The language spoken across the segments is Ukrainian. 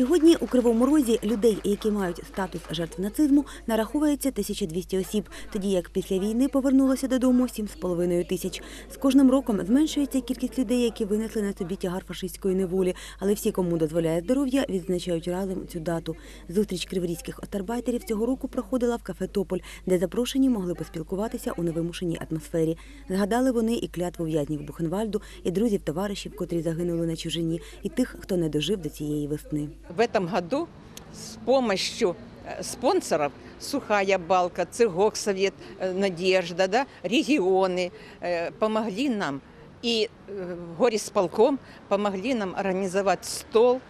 Сьогодні у Кривому Розі людей, які мають статус жертв нацизму, нараховується 1200 осіб, тоді як після війни повернулося додому 7,5 тисяч. З кожним роком зменшується кількість людей, які винесли на собі тягар фашистської неволі, але всі, кому дозволяє здоров'я, відзначають разом цю дату. Зустріч криворізьких остарбайтерів цього року проходила в кафе Тополь, де запрошені могли поспілкуватися у невимушеній атмосфері. Згадали вони і клятву в'язнів Бухенвальду, і друзів товаришів, котрі загинули на чужині, і тих, хто не дожив до цієї весни В этом году с помощью э, спонсоров Сухая Балка, Циргок Совет, э, Надежда, да, регионы э, помогли нам и э, горисполком помогли нам организовать стол.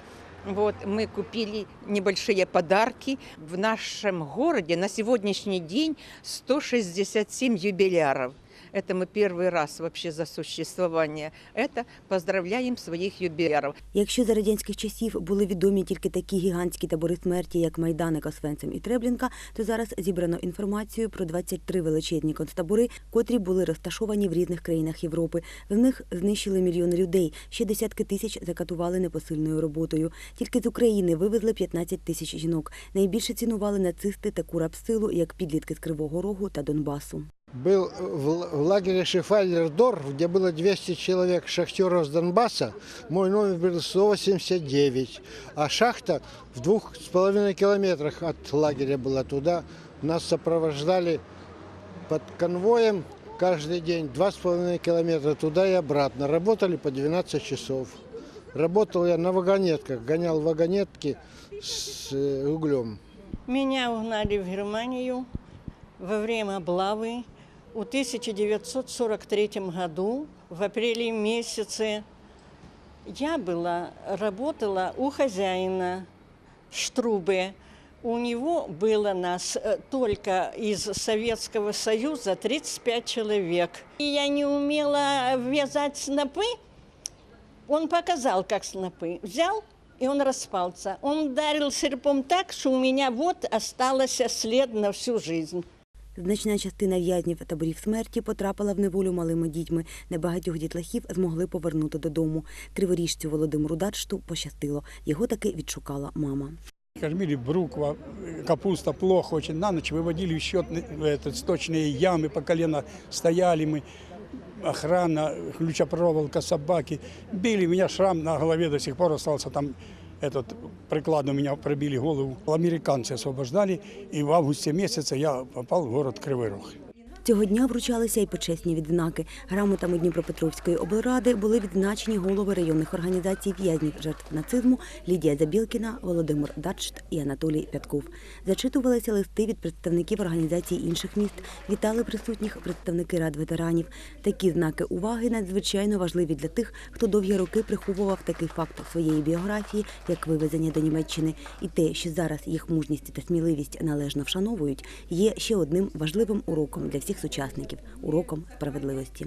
Вот, мы купили небольшие подарки. В нашем городе на сегодняшний день 167 юбиляров. Это мы первый раз вообще за существование. Это поздравляем своих юбиляров. Якщо за радянських часів були відомі тільки такі гігантські табори смерті, як Майданик, Освенцим і Треблінка, то зараз зібрано інформацію про 23 величезні концтабори, котрі були розташовані в різних країнах Європи. В них знищили мільйони людей, ще десятки тисяч закатували непосильною роботою. Тільки з України вивезли 15 тисяч жінок. Найбільше цінували нацисти таку рабсилу, як підлітки з Кривого Рогу та Донбасу. Был в лагере Шефайлер-Дор, где было 200 человек шахтеров с Донбасса. Мой номер был 189. А шахта в двух с половиной километрах от лагеря была туда. Нас сопровождали под конвоем каждый день два с половиной километра туда и обратно. Работали по 12 часов. Работал я на вагонетках, гонял вагонетки с э, углем. Меня угнали в Германию во время облавы в 1943 году, в апреле месяце. Я была, работала у хозяина Штрубы. У него было нас э, только из Советского Союза 35 человек. И я не умела вязать снопы. Он показал, как снопы. Взял, и он распался. Он ударил серпом так, что у меня вот остался след на всю жизнь. Значна частина в'язнів таборів смерті потрапила в неволю малими дітьми. Небагатьох дітлахів змогли повернути додому. Криворіжцю Володимиру Дачту пощастило. Його таки відшукала мама. Кормили бруква, капуста плохо очень. На ночь выводили в счет в этот, сточные ямы, по колено стояли мы. Охрана, ключопроволока, собаки. Били меня, шрам на голове до сих пор остался там. Этот прикладом меня пробили голову. Американцы освобождали, и в августе месяце я попал в город Кривый Рог. Цього дня вручалися й почесні відзнаки. Грамотами Дніпропетровської облради були відзначені голови районних організацій в'язнів жертв нацизму Лідія Забілкіна, Володимир Дачт і Анатолій Пятков. Зачитувалися листи від представників організацій інших міст. Вітали присутніх представники рад ветеранів. Такі знаки уваги надзвичайно важливі для тих, хто довгі роки приховував такий факт своєї біографії, як вивезення до Німеччини. І те, що зараз їх мужність та сміливість належно вшановують, є ще одним важливим уроком для всіх сучасників уроком справедливості.